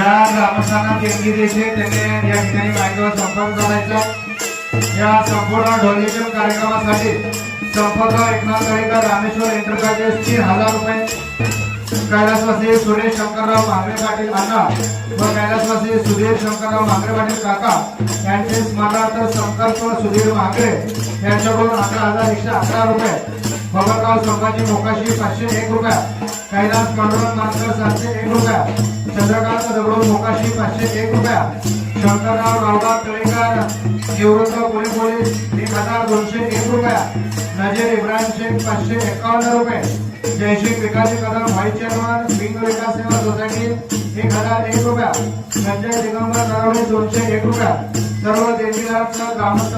ज्या ग्रामस्थांना देणगी द्यायची त्यांनी या ठिकाणी बँकेवर संपर्क करायचा. या संपूर्ण डोनेशन कार्यक्रमासाठी संपर्क एकनाथ दरेकर रामेश्वर एंटरप्राइजेस तीन हजार रुपये. कैलासवासी सुरेश शंकरराव मांगरे पाटील अण्णा व कैलासवासी सुधीर शंकरराव मांगरे पाटील काका यांचे स्मरणार्थ संकल्प सुधीर मांगरे यांच्याकडून अकरा हजार एकशे अकरा रुपये. बबनराव संभाजी मोकाशी पाचशे एक रुपया. कैलास पांडुरंग मानकर सातशे एक रुपया. चंद्रकांत दगडू मोकाशी पाचशे एक रुपया. शंकरराव रावडा तळेकर निवृत्त पोलीस पोलीस एक हजार दोनशे एक रुपया. नजीर इब्राहिम शेख पाचशे एकावन्न रुपये. जयश्री विकासी कदम व्हाईस चेअरमन बिंग विकास सेवा सोसायटी एक हजार एक रुपया. संजय दिगंबर नरवणे दोनशे एक रुपया. सर्व देवीदारांचा ग्रामस्थ